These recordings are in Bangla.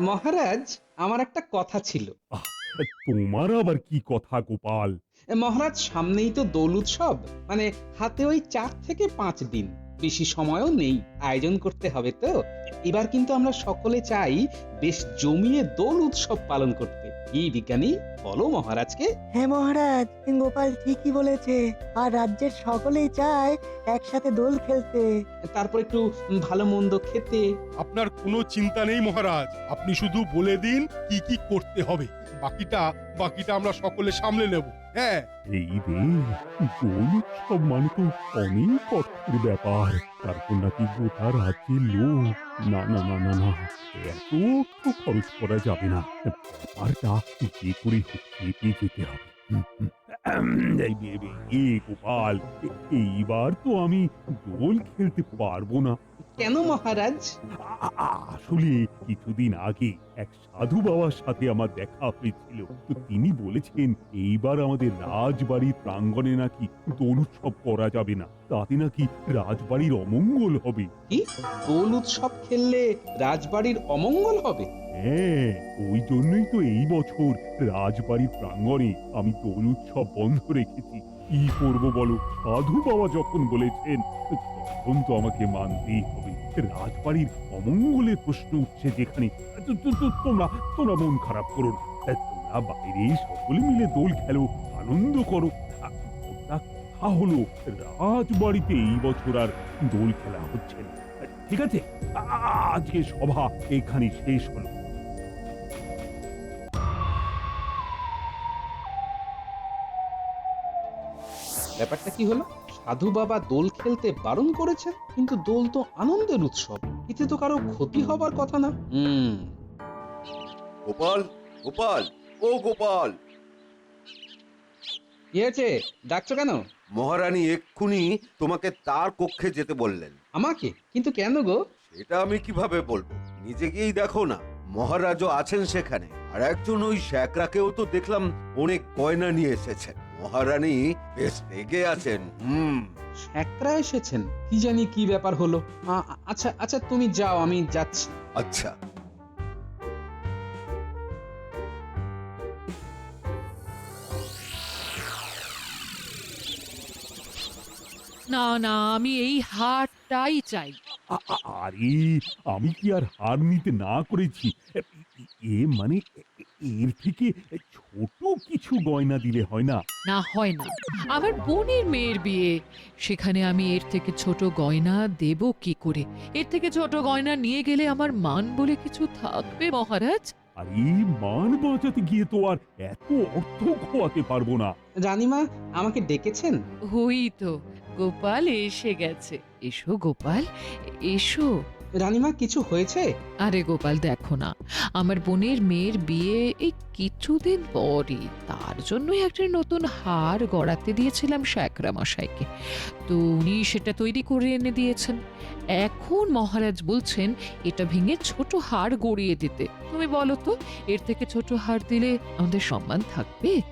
মহারাজ আমার একটা কথা ছিল। তোমার আবার কি কথা গোপাল? মহারাজ সামনেই তো দোল উৎসব। মানে হাতে ওই চার থেকে পাঁচ দিন। বেশি সময়ও নেই। আয়োজন করতে হবে তো। এবার কিন্তু আমরা সকলে চাই বেশ জমিয়ে দোল উৎসব পালন করতে। কি বিজ্ঞানী বলো মহারাজকে। হ্যাঁ মহারাজ গোপাল ঠিকই বলেছে। আর রাজ্যের সকলেই চায় একসাথে দোল খেলতে। তারপর একটু ভালো মন্দ খেতে। আপনার কোনো চিন্তা নেই মহারাজ আপনি শুধু বলে দিন কি কি করতে হবে। বাকিটা বাকিটা আমরা সকলে সামলে নেব। হ্যাঁ। এই রে দোল মানে তো অনেক অর্থের ব্যাপার। তারপর নাকি গোটা রাজ্যের লোক। না না না না না, এত অর্থ খরচ করা যাবে না। ব্যাপারটা যে করে চেপে যেতে হবে। এই গোপাল এইবার তো আমি দোল খেলতে পারব না। কেন মহারাজ? আসলে কিছুদিন আগে এক সাধু বাবার সাথে আমার দেখা হয়েছিল। তো তিনি বলেছেন এইবার আমাদের রাজবাড়ির প্রাঙ্গণে নাকি দোল উৎসব করা যাবে না। তাতে নাকি রাজবাড়ির অমঙ্গল হবে। কি? দোল উৎসব খেললে রাজবাড়ির অমঙ্গল হবে? হ্যাঁ ওই জন্যই তো এই বছর রাজবাড়ির প্রাঙ্গণে আমি দোল উৎসব বন্ধ রেখেছি। কি করব বলো? সাধু বাবা যখন বলেছেন তখন তো আমাকে মানতেই হবে। রাজবাড়ির অমঙ্গলের প্রশ্ন উঠছে যেখানে তোমরা তোমরা মন খারাপ করো না। তোমরা বাইরে সকলে মিলে দোল খেলো, আনন্দ করো। হলো, রাজবাড়িতে এই বছর আর দোল খেলা হচ্ছে না। ঠিক আছে? আজকে সভা এখানে শেষ হলো। ব্যাপারটা কি হলো? সাধু বাবা দোল খেলতে বারণ করেছে কিন্তু দোল তো আনন্দের উৎসব। এতে তো কারও ক্ষতি হবার কথা না। হুম। গোপাল গোপাল ও গোপাল। কি হয়েছে? ডাকছো কেন? মহারানী এক্ষুনি তোমাকে তার কক্ষে যেতে বললেন। আমাকে? কিন্তু কেন গো? সেটা আমি কীভাবে বলব? নিজে গিয়েই দেখো না মহারাজও আছেন সেখানে। আর একজন ওই শ্যাকরাকেও তো দেখলাম অনেক গয়না নিয়ে এসেছেন। মহারানী বেশ রেগে আছেন। হুম একরা এসেছেন। কি জানি কি ব্যাপার হলো। আ- আ- আচ্ছা আচ্ছা তুমি যাও আমি যাচ্ছি। আচ্ছা। না না আমি এই হারটাই চাই। আ- আ- আরে আমি কি আর হার নিতে না করেছি? এ- এ মানে এর থেকে ছোট কিছু গয়না দিলে হয় না? না হয় না। আমার বোনের মেয়ের বিয়ে। সেখানে আমি এর থেকে ছোট গয়না দেব কি করে? এর থেকে ছোট গয়না নিয়ে গেলে আমার মান বলে কিছু থাকবে মহারাজ? আরে মান বাঁচাতে গিয়ে তো আর এত অর্থ খোয়াতে পারব না। রানীমা আমাকে ডেকেছেন? হই তো গোপাল এসে গেছে। এসো গোপাল এসো। রানীমা কিছু হয়েছে? আরে গোপাল দেখো না। আমার বোনের মেয়ের বিয়ে এই কিছুদিন পরই। তার জন্যই একটা নতুন হার গড়াতে দিয়েছিলাম শ্যাকরা মশাইকে। তো উনি সেটা তৈরি করে এনে দিয়েছেন। এখন মহারাজ বলছেন এটা ভেঙে ছোট হার গড়িয়ে দিতে। তুমি বলো তো এর থেকে ছোট হার দিলে আমাদের সম্মান থাকবে?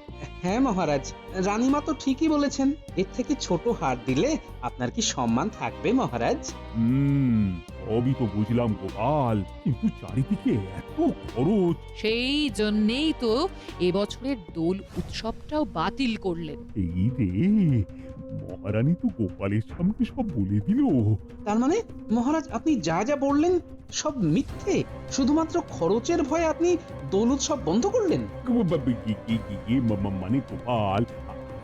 হ্যাঁ মহারাজ রানীমা তো ঠিকই বলেছেন এর থেকে ছোট হার দিলে আপনার কি সম্মান থাকবে মহারাজ? হুম সবই তো বুঝলাম গোপাল কিন্তু চারিদিকে এত খরচ। সেই জন্যেই তো এবছরের দোল উৎসবটাও বাতিল করলেন। এই রে মহারানী তো গোপালের সামনে সব বলে দিল। তার মানে মহারাজ আপনি যা যা বললেন সব মিথ্যে। শুধুমাত্র খরচের ভয়ে আপনি দোল উৎসব বন্ধ করলেন? কি- কি- কি- কি মা- মা- মানে গোপাল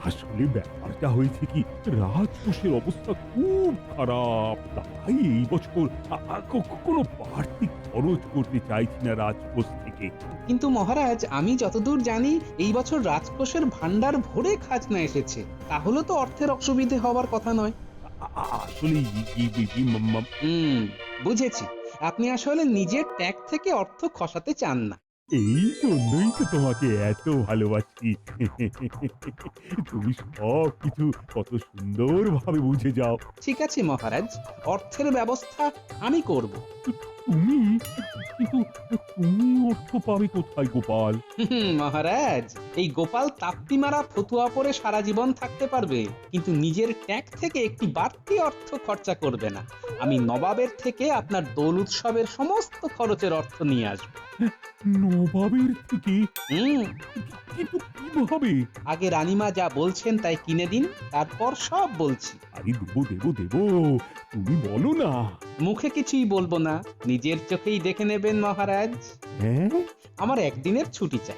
আসলে ব্যাপারটা হয়েছে কি রাজকোষের অবস্থা খুব খারাপ। তাই এই বছর কোনো বাড়তি খরচ করতে চাইছি না রাজকোষ থেকে। কিন্তু মহারাজ আমি যতদূর জানি এই বছর রাজকোষের ভান্ডার ভরে খাজনা এসেছে। তাহলে তো অর্থের অসুবিধে হওয়ার কথা নয়। আসলে বুঝেছি। আপনি আসলে নিজের ট্যাগ থেকে অর্থ খসাতে চান না। এই জন্যই তো তোমাকে এত ভালোবাসি। তুমি সব কিছু কত সুন্দর ভাবে বুঝে যাও। ঠিক আছে মহারাজ। অর্থের ব্যবস্থা আমি করব। তুমি কিন্তু তুমি অর্থ পাবে কোথায় গোপাল? মহারাজ। এই গোপাল তাপ্তি মারা ফতুয়া পরে সারা জীবন থাকতে পারবে কিন্তু নিজের ট্যাঙ্ক থেকে একটি বাড়তি অর্থ খরচা করবে না। আমি নবাবের থেকে আপনার দোল উৎসবের সমস্ত খরচের অর্থ নিয়ে আসব। নবাবের থেকে? হুম। কিন্তু কীভাবে? আগে রানীমা যা বলছেন তাই কিনে দিন তারপর সব বলছি। আরে দেবো দেবো দেবো তুমি বলো না। মুখে কিছুই বলব না নিজের চোখেই দেখে নেবেন মহারাজ। হ্যাঁ? আমার একদিনের ছুটি চাই।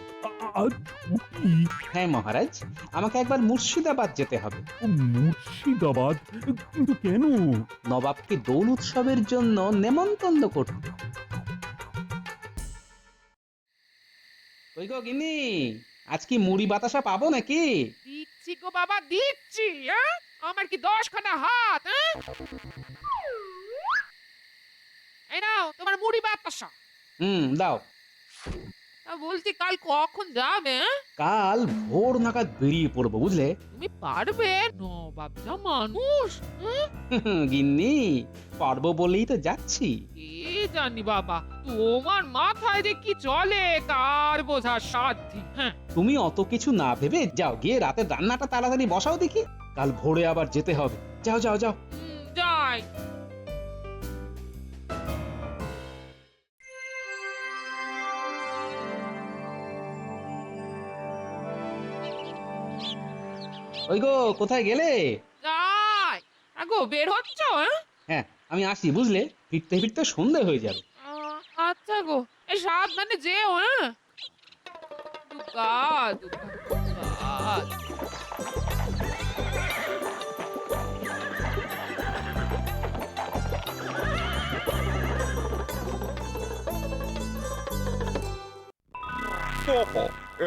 ছুটি? হ্যাঁ মহারাজ আমাকে একবার মুর্শিদাবাদ যেতে হবে। ও মুর্শিদাবাদ? কিন্তু কেন? নবাবকে দোল উৎসবের জন্য নেমন্তন্ন করতে ওই গো গিন্নি? আজ কি মুড়ি বাতাসা পাবো নাকি? দিচ্ছি গো বাবা দিচ্ছি হ্যাঁ আমার কি দশখানা হাত হ্যাঁ এই নাও তোমার মুড়ি বাতাসা। হুম দাও। বলছি কাল কখন যাবে হ্যাঁ? কাল ভোর নাগাদ বেরিয়ে পড়ব বুঝলে? তুমি পারবে? নবাব যা মানুষ হ্যাঁ? গিন্নি পারব বলেই তো যাচ্ছি। কি জানি বাবা তোমার মাথায় যে কি চলে কার বোঝার সাধ্যি হ্যাঁ? তুমি অত কিছু না ভেবে যাও গিয়ে রাতের রান্নাটা তাড়াতাড়ি বসাও দেখি। কাল ভোরে আবার যেতে হবে। যাও যাও যাও। হুম, যাই। ওই গো কোথায় গেলে? যাই। আগো বের হচ্ছ হ্যাঁ? হ্যাঁ আমি আসি বুঝলে? ফিরতে ফিরতে সন্ধে হয়ে যাবে। আচ্ছা গো এই সাবধানে যেও হ্যাঁ? দুগা দুগা দুগা।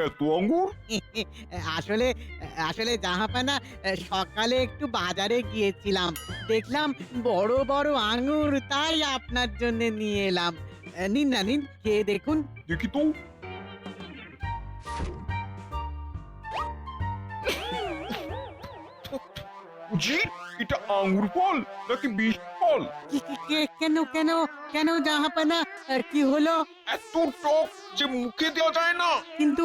এত আঙ্গুর? আসলে আসলে জাহাপানা সকালে একটু বাজারে গিয়েছিলাম। দেখলাম বড় বড় আঙুর তাই আপনার জন্য নিয়ে এলাম। নিন না নিন খেয়ে দেখুন। দেখি তো। জি এটা আঙ্গুর ফল নাকি বিষ ফল? কি- কি- কে- কেন কেন কেন জাহাপানা কি হলো? এত টক যে মুখে দেওয়া যায় না। কিন্তু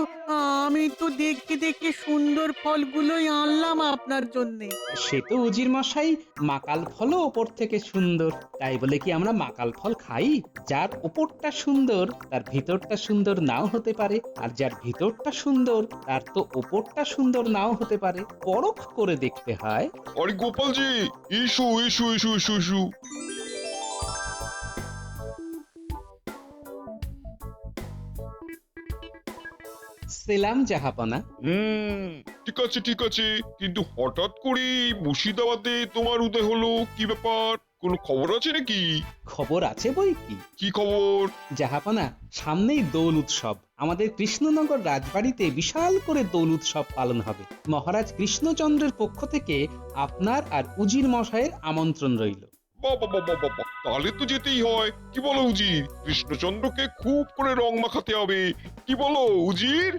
আমি তো দেখে দেখে সুন্দর ফলগুলোই আনলাম আপনার জন্যে। সে তো উজির মশাই মাকাল ফলও ওপর থেকে সুন্দর। তাই বলে কি আমরা মাকাল ফল খাই? যার ওপরটা সুন্দর তার ভিতরটা সুন্দর নাও হতে পারে। আর যার ভিতরটা সুন্দর তার তো ওপরটা সুন্দর নাও হতে পারে। পরখ করে দেখতে হয়। আরে গোপালজি এসো এসো এসো এসো এসো সেলাম জাহাপনা। হুম ঠিক আছে ঠিক আছে। কিন্তু হঠাৎ করে মুর্শিদাবাদে তোমার উদয় হলো কি ব্যাপার? কোনো খবর আছে নাকি? খবর আছে বই কি? কি খবর? জাহাপনা সামনেই দোল উৎসব। আমাদের কৃষ্ণনগর রাজবাড়িতে বিশাল করে দোল উৎসব পালন হবে। মহারাজ কৃষ্ণচন্দ্রের পক্ষ থেকে আপনার আর উজির মশাইয়ের আমন্ত্রণ রইল। বাবা বাবা বাবা তাহলে তো যেতেই হয়। কি বলো উজির? কৃষ্ণচন্দ্রকে খুব করে রং মাখাতে হবে। কি বলো উজির?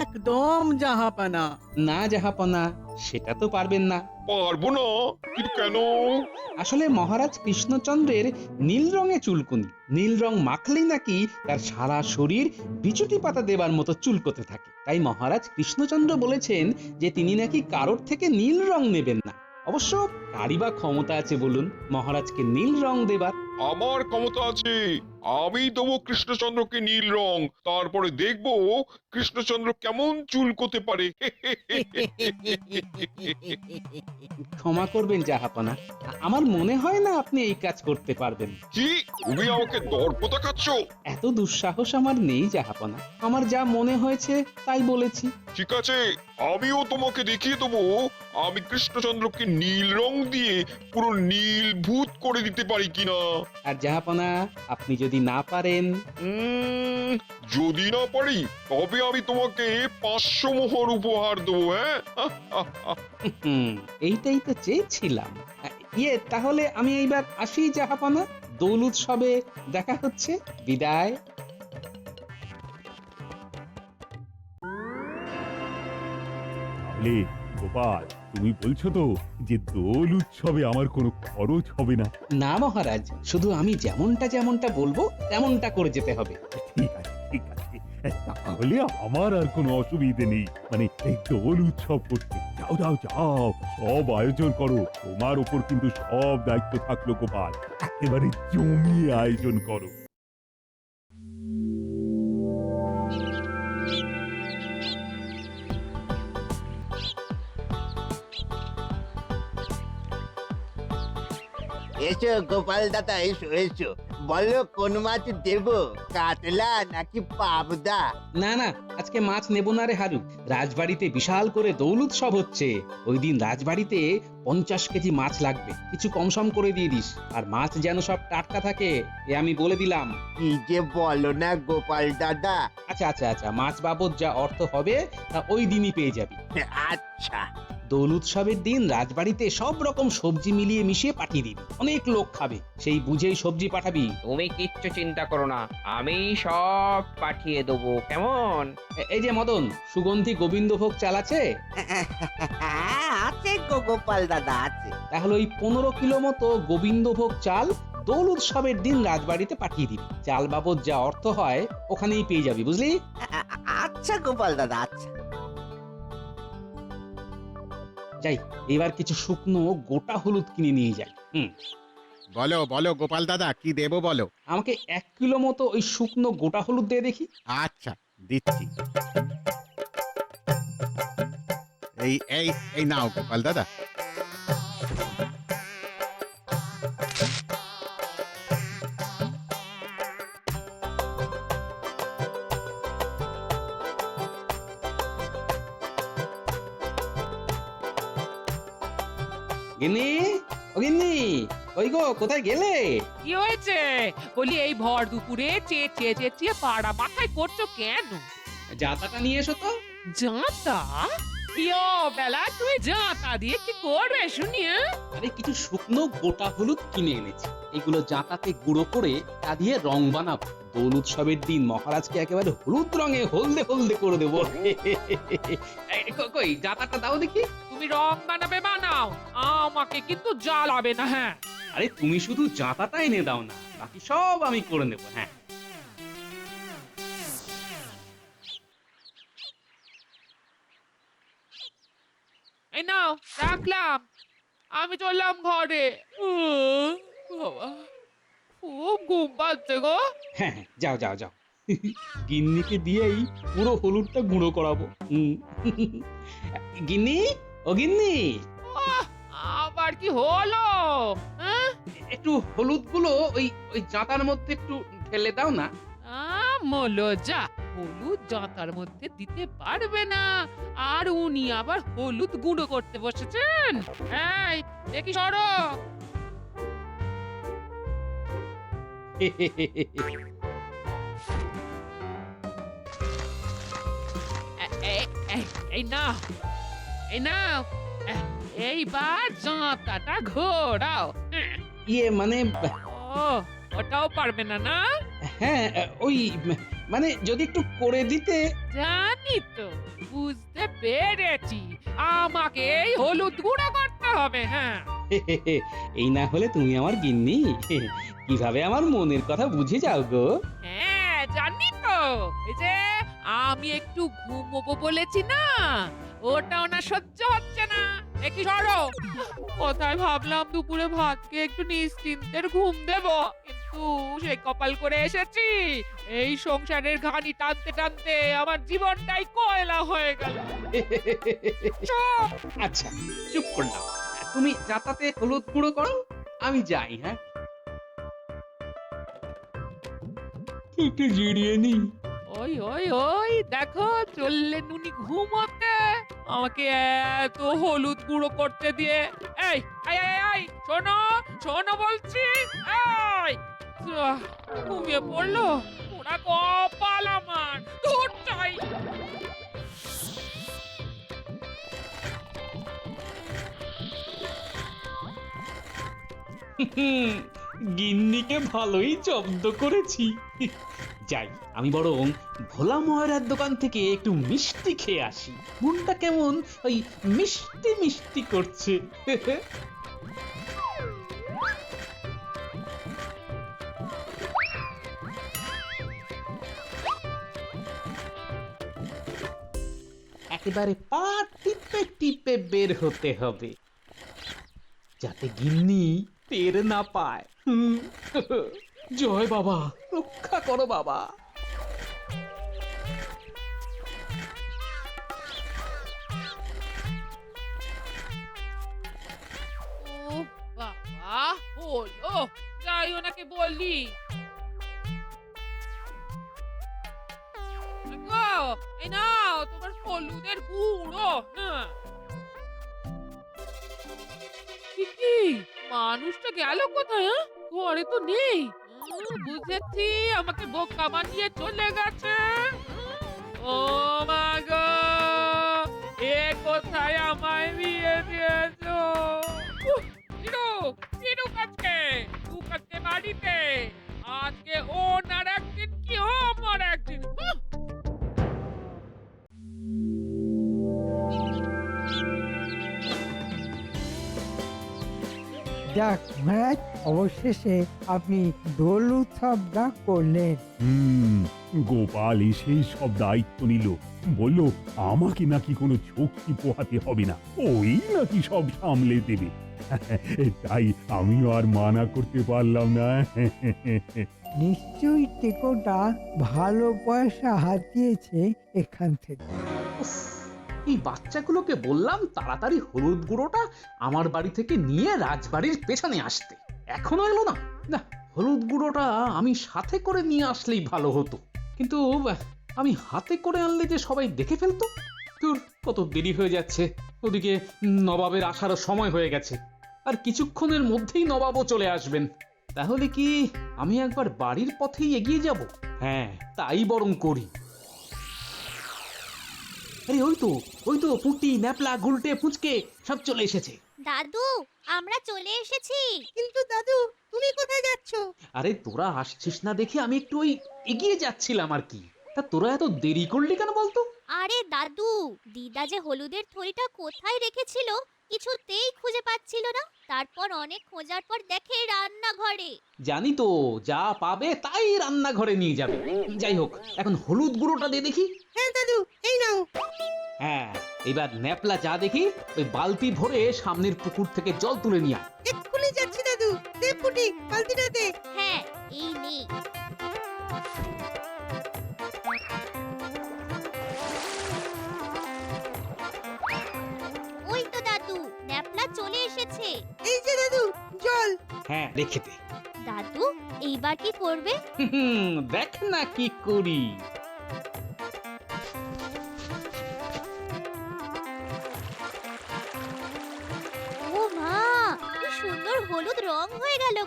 একদম জাহাপানা। না জাহাপনা সেটা তো পারবেন না। পারব না। কিন্তু কেন? আসলে মহারাজ কৃষ্ণচন্দ্রের নীল রঙে চুলকুনি। নীল রং মাখলেই নাকি তার সারা শরীর বিচুটি পাতা দেবার মতো চুলকোতে থাকে। তাই মহারাজ কৃষ্ণচন্দ্র বলেছেন যে তিনি নাকি কারোর থেকে নীল রং নেবেন না। অবশ্য কারই বা ক্ষমতা আছে বলুন মহারাজকে নীল রং দেবার। আমার ক্ষমতা আছে। আমি দেবো কৃষ্ণচন্দ্রকে নীল রং তারপরে দেখব কৃষ্ণচন্দ্র কেমন চুল করতে পারে। ক্ষমা করবেন জাহাপনা আমার মনে হয় না আপনি এই কাজ করতে পারবেন। কি? তুমি আমাকে দর্প দেখাচ্ছ এত দুঃসাহস আমার নেই জাহাপনা আমার যা মনে হয়েছে তাই বলেছি। ঠিক আছে আমিও তোমাকে দেখিয়ে দেবো আমি কৃষ্ণচন্দ্রকে নীল রং দিয়ে পুরো নীল ভূত করে দিতে পারি কিনা? আর জাহাপনা আপনি যদি না পারেন। উম, যদি না পারি তবে আমি তোমাকে পাঁচশো মোহর উপহার দেবো হ্যাঁ? হুম এইটাই তো চেয়েছিলাম। আ, ইয়ে তাহলে আমি এইবার আসি জাহাপনা দোল উৎসবে দেখা হচ্ছে বিদায়। গোপাল তুমি বলছো তো যে দোল উৎসবে আমার কোনো খরচ হবে না। না মহারাজ শুধু আমি যেমনটা যেমনটা বলব তেমনটা করে যেতে হবে। ঠিক আছে ঠিক আছে। তাহলে আমার আর কোনো অসুবিধে নেই। মানে এই দোল উৎসব করতে যাও যাও যাও। সব আয়োজন করো। তোমার উপর কিন্তু সব দায়িত্ব থাকল গোপাল। একেবারে জমিয়ে আয়োজন করো। এসো গোপাল দাদা এসো এসো। বলো কোন মাছ দেব? কাতলা নাকি পাবদা? না না আজকে মাছ নেব না রে হারু রাজবাড়িতে বিশাল করে দৌল উৎসব হচ্ছে। ওই দিন রাজবাড়িতে পঞ্চাশ কেজি মাছ লাগবে। কিছু কম সম করে দিয়ে দিস। আর মাছ যেন সব টাটকা থাকে এ আমি বলে দিলাম। কি যে বলো না গোপাল দাদা। আচ্ছা আচ্ছা আচ্ছা মাছ বাবদ যা অর্থ হবে তা ওই দিনই পেয়ে যাবি। আচ্ছা। দোল উৎসবের দিন রাজবাড়িতে সব রকম সবজি মিলিয়ে মিশিয়ে পাঠিয়ে দিবি। অনেক লোক খাবে। সেই বুঝেই সবজি পাঠাবি। তুমি কিচ্ছু চিন্তা করো না। আমি সব পাঠিয়ে দেবো। কেমন? এ- এই যে মদন সুগন্ধি গোবিন্দভোগ চাল আছে? আছে গো গোপাল দাদা আছে। তাহলে ওই পনেরো কিলো মতো গোবিন্দভোগ চাল দোল উৎসবের দিন রাজবাড়িতে পাঠিয়ে দিবি। চাল বাবদ যা অর্থ হয় ওখানেই পেয়ে যাবি বুঝলি? আ- আ- আচ্ছা গোপাল দাদা আচ্ছা। যাই এবার কিছু শুকনো গোটা হলুদ কিনে নিয়ে যাই হুম। বলো বলো গোপাল দাদা কি দেবো বলো? আমাকে এক কিলো মতো ওই শুকনো গোটা হলুদ দিয়ে দেখি। আচ্ছা দিচ্ছি। এই এই এই নাও গোপাল দাদা। ওই গো কোথায় গেলে? কি হয়েছে? বলি এই ভর দুপুরে চেঁচিয়ে চেঁচিয়ে পাড়া মাথায় করছ কেন? জাতাটা নিয়ে এসো তো। জাঁতা? ইয়ো বেলা তুমি জাঁতা দিয়ে কি করবে শুনি হ্যাঁ? আরে কিছু শুকনো গোটা হলুদ কিনে এনেছি। এগুলো জাঁতাতে গুঁড়ো করে তা দিয়ে রং বানাবো। দোল উৎসবের দিন মহারাজকে একেবারে হলুদ রঙে হলদে হলদে করে দেবো। কই জাঁতাটা দাও দেখি। তুমি রং বানাবে বানাও। আমাকে কিন্তু জ্বালাবে না হ্যাঁ। আরে তুমি শুধু জাঁতাটা এনে দাও না বাকি সব আমি করে নেব হ্যাঁ। এই নাও রাখলাম। আমি চললাম ঘরে। বাবা খুব ঘুম পাচ্ছে গো। হ্যাঁ হ্যাঁ, যাও যাও যাও। গিন্নিকে দিয়েই পুরো হলুদটা গুঁড়ো করাবো। হুম। গিন্নি? ও গিন্নি। আহ, আবার কি হলো? হ্যাঁ? একটু হলুদগুলো ওই ওই জাঁতার মধ্যে একটু ঢেলে দাও না। মলো যা হলুদ জাঁতার মধ্যে দিতে পারবে না। আর উনি আবার হলুদ গুঁড়ো করতে বসেছেন। এই দেখি সরো। এ- এ- এ- এই নাও। এই নাও। এইবার জাঁতাটা ঘোরাও। ইয়ে মানে ও ওটাও পারবে না না? হ্যাঁ ওই মানে যদি একটু করে দিতে। জানি তো বুঝতে পেরেছি। আমাকে এই হলুদ গুঁড়ো করতে হবে হ্যাঁ। এই না হলে তুমি আমার গিন্নি। কীভাবে আমার মনের কথা বুঝে যাও গো? হ্যাঁ জানি তো। এই যে আমি একটু ঘুমোবো বলেছি না? ওটাও না সহ্য হচ্ছে না। একই সরো? কোথায় ভাবলাম দুপুরে ভাত খেয়ে একটু নিশ্চিন্তের ঘুম দেব কিন্তু সেই কপাল করে এসেছি। এই সংসারের ঘানি টানতে টানতে আমার জীবনটাই কয়লা হয়ে গেল। চুপ! আচ্ছা চুপ করলাম তুমি যাতাতে হলুদ গুঁড়ো করো আমি যাই হ্যাঁ? একটু জিরিয়ে নিই। ওই ওই ওই, দেখো চললে নুনি ঘুমোতে। আমাকে এত হলুদ গুঁড়ো করতে দিয়ে। এই এই এই এই, শোনো শোনো বলছি। এই ঘুমিয়ে পড়ল? ওরা কপাল আমার দূর চাই গিন্নিকে ভালোই জব্দ করেছি। যাই, আমি বরং ভোলা ময়রার দোকান থেকে একটু মিষ্টি খেয়ে আসি। মনটা কেমন ওই মিষ্টি মিষ্টি করছে। একেবারে পা টিপে টিপে বের হতে হবে, যাতে গিন্নি টের না পায়। হুম। জয় বাবা। রক্ষা করো বাবা। ও বাবা হলো। যাই ওনাকে বললি গো, এই নাও তোমার হলুদের গুঁড়ো হ্যাঁ। কি কি? মানুষটা গেল কোথায় হ্যাঁ? ঘরে তো নেই। বুঝেছি, আমাকে বোকা বানিয়ে চলে গেছে। ও মা গো, এ কোথায় আমায় বিয়ে দিয়েছ? চিরু চিরু কাজকে তু কাজকে বাড়িতে। আজকে ওনার একদিন কি আমার একদিন? যাক মহারাজ অবশেষে আপনি দোল উৎসবটা করলেন। হুম গোপাল এসেই সব দায়িত্ব নিল। বলল আমাকে নাকি কোনো শক্তি পোহাতে হবে না। ওই নাকি সব সামলে দেবে। তাই আমিও আর মানা করতে পারলাম না। নিশ্চয়ই টেকোটা ভালো পয়সা হাতিয়েছে এখান থেকে। এই বাচ্চাগুলোকে বললাম তাড়াতাড়ি হলুদ গুঁড়োটা আমার বাড়ি থেকে নিয়ে রাজবাড়ির পেছনে আসতে। এখনও এলো না। না, হলুদ গুঁড়োটা আমি সাথে করে নিয়ে আসলেই ভালো হতো। কিন্তু আমি হাতে করে আনলে যে সবাই দেখে ফেলতো? তোর কত দেরি হয়ে যাচ্ছে। ওদিকে নবাবের আসারও সময় হয়ে গেছে। আর কিছুক্ষণের মধ্যেই নবাবও চলে আসবেন। তাহলে কি আমি একবার বাড়ির পথেই এগিয়ে যাব? হ্যাঁ তাই বরং করি। আরে ওই তো ওই তো পুটি ন্যাপলা গুলটে পুচকে সব চলে এসেছে। দাদু আমরা চলে এসেছি। কিন্তু দাদু তুমি কোথায় যাচ্ছ? আরে তোরা আসছিস না দেখে আমি একটু ওই এগিয়ে যাচ্ছিলাম আর কি। তা তোরা এত দেরি করলি কেন বলতো? আরে দাদু দিদা যে হলুদের থলিটা কোথায় রেখেছিল কিছুতেই খুঁজে পাচ্ছিল না। তারপর অনেক খোঁজার পর দেখে রান্নাঘরে। জানি তো যা পাবে তাই রান্নাঘরে নিয়ে যাবে। যাই হোক এখন হলুদ গুঁড়োটা দিয়ে দেখি। হ্যাঁ দাদু এই নাও। এবার ন্যাপলা যা দেখি ওই বালতি ভরে সামনের পুকুর থেকে জল তুলে নিয়ে আয়। এক্ষুনি যাচ্ছি দাদু। দে পুটি বালতিটা দে। হ্যাঁ এই নে। ওই তো দাদু ন্যাপলা চলে এসেছে। এই যে দাদু জল। হ্যাঁ রেখে দে। দাদু এইবার কি করবে? হুম, দেখ না কি করি।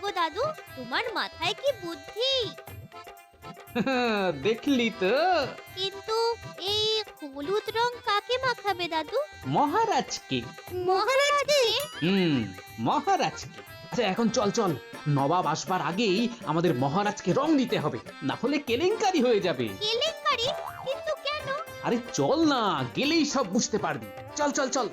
গো দাদু তোমার মাথায় কি বুদ্ধি? দেখলি তো। কিন্তু এই হলুদ রং কাকে মাখাবে দাদু? মহারাজকে। মহারাজকে? হুম মহারাজকে। আচ্ছা এখন চল চল। নবাব আসবার আগেই আমাদের মহারাজকে রং দিতে হবে না হলে কেলেঙ্কারি হয়ে যাবে। কেলেঙ্কারি? কিন্তু কেন? আরে চল না গেলেই সব বুঝতে পারবি। চল চল চল।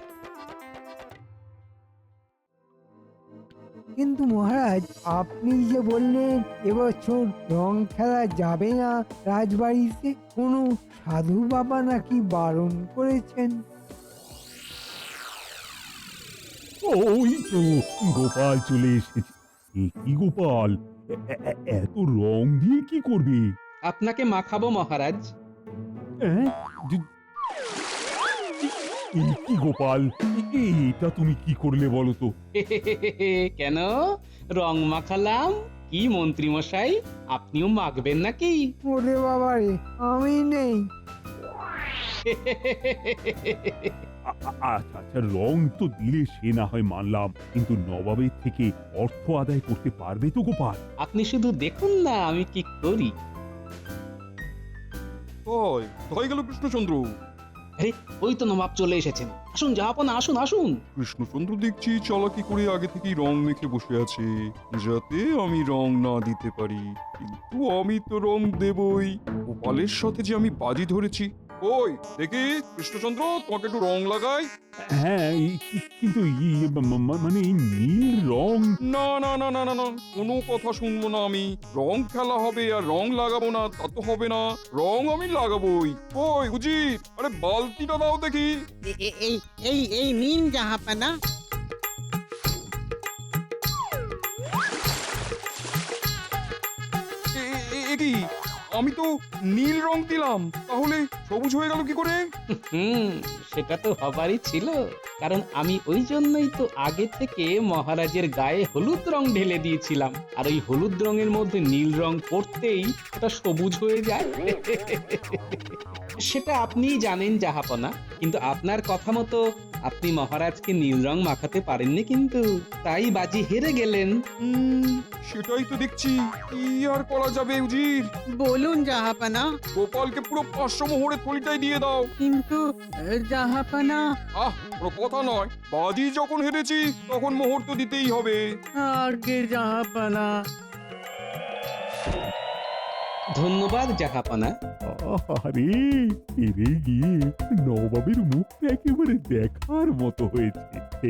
কিন্তু মহারাজ আপনি যে বললেন এবছর রং খেলা যাবে না। রাজবাড়িতে কোনো সাধু বাবা নাকি বারণ করেছেন? ওই তো গোপাল চলে এসেছে। এ কি গোপাল? এ- এ- এ- এত রং দিয়ে কি করবে? আপনাকে মাখাবো মহারাজ। হ্যাঁ? যে- এ কি গোপাল? এটা তুমি কি করলে বলো তো? কেন? রং মাখালাম? কি মন্ত্রী মশাই? আপনিও মাখবেন নাকি? ওরে বাবা রে আমি নেই। আচ্ছা আচ্ছা রং তো দিলে সে না হয় মানলাম কিন্তু নবাবের থেকে অর্থ আদায় করতে পারবে তো গোপাল? আপনি শুধু দেখুন না আমি কি করি? কই কোথায় গেল কৃষ্ণচন্দ্র? আরে, ওই তো নবাব চলে এসেছেন। আসুন জাহাপনা আসুন আসুন। কৃষ্ণচন্দ্র দেখছি চালাকি করে আগে থেকেই রং মেখে বসে আছে। যাতে আমি রং না দিতে পারি, কিন্তু আমি তো রং দেবই। গোপালের সাথে যে আমি বাজি ধরেছি ওই দেখি কৃষ্ণচন্দ্র তোমাকে একটু রং লাগাই। হ্যাঁ এই- কি- কিন্তু ই- মা- মা- মানে এই নীল রং। না না না না না না কোনো কথা শুনব না আমি। রং খেলা হবে আর রং লাগাবো না তা তো হবে না। রং আমি লাগাবোই। ওই উচিত আরে বালতিটা দাও দেখি। এ- এ- এই এই এই নিন জাহাপানা। আমি তো নীল রং দিলাম, তাহলে সবুজ হয়ে গেল কি করে? হুম, সেটা তো হবারই ছিল, কারণ আমি ওই জন্যই তো আগে থেকে মহারাজের গায়ে হলুদ রং ঢেলে দিয়েছিলাম, আর ওই হলুদ রঙের মধ্যে নীল রং পড়তেই ওটা সবুজ হয়ে যায়। সেটা আপনিই জানেন জাহাপনা। কিন্তু আপনার কথা মতো আপনি মহারাজকে নীল রং মাখাতে পারেননি কিন্তু তাই বাজি হেরে গেলেন। হুম, সেটাই তো দেখছি। কি আর করা যাবে উজির? বলুন জাহাপানা। গোপালকে পুরো পাঁচশো মোহরের থলিটাই দিয়ে দাও। কিন্তু এ, জাহাপানা। আহ কোনো কথা নয়। বাজি যখন হেরেছি তখন মোহর তো দিতেই হবে। আগে জাহাপানা। ধন্যবাদ জাহাপনা আরে ফিরে গিয়ে নবাবের মুখটা একেবারে দেখার মতো হয়েছে।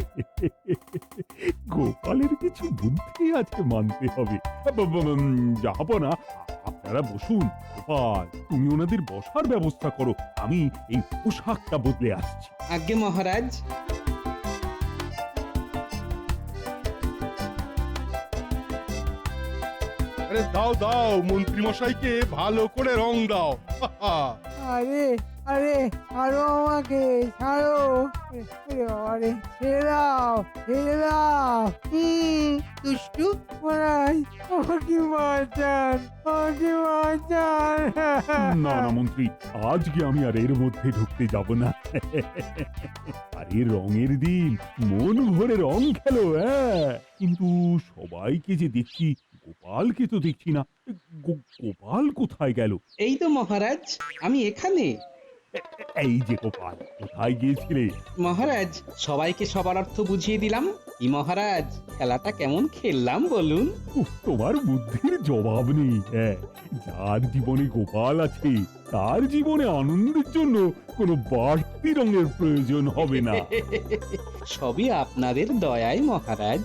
গোপালের কিছু বুদ্ধি আছে মানতে হবে। যাহাবো না আপনারা বসুন। গোপাল তুমি ওনাদের বসার ব্যবস্থা করো। আমি এই পোশাকটা বদলে আসছি। আজ্ঞে মহারাজ। আরে দাও দাও মন্ত্রী মশাইকে ভালো করে রং দাও। আরে আরে ছাড়ো আমাকে ছাড়ো। আরে ছেড়ে দাও ছেড়ে দাও। হুম, দুষ্টু মহারাজ আমাকে বাঁচান আমাকে বাঁচান। না না মন্ত্রী আজকে আমি আর এর মধ্যে ঢুকতে যাব না। আরে রঙের দিন মন ভরে রং খেলো হ্যাঁ। কিন্তু সবাইকে যে দেখছি গোপালকে তো দেখছি না। গো- গোপাল কোথায় গেল? এই তো মহারাজ আমি এখানে। এই যে গোপাল কোথায় গিয়েছিলে? মহারাজ সবাইকে সবার অর্থ বুঝিয়ে দিলাম। কি মহারাজ খেলাটা কেমন খেললাম বলুন? উফ, তোমার বুদ্ধির জবাব নেই হ্যাঁ। যার জীবনে গোপাল আছে তার জীবনে আনন্দের জন্য কোনো বাড়তি রঙের প্রয়োজন হবে না। সবই আপনাদের দয়ায় মহারাজ।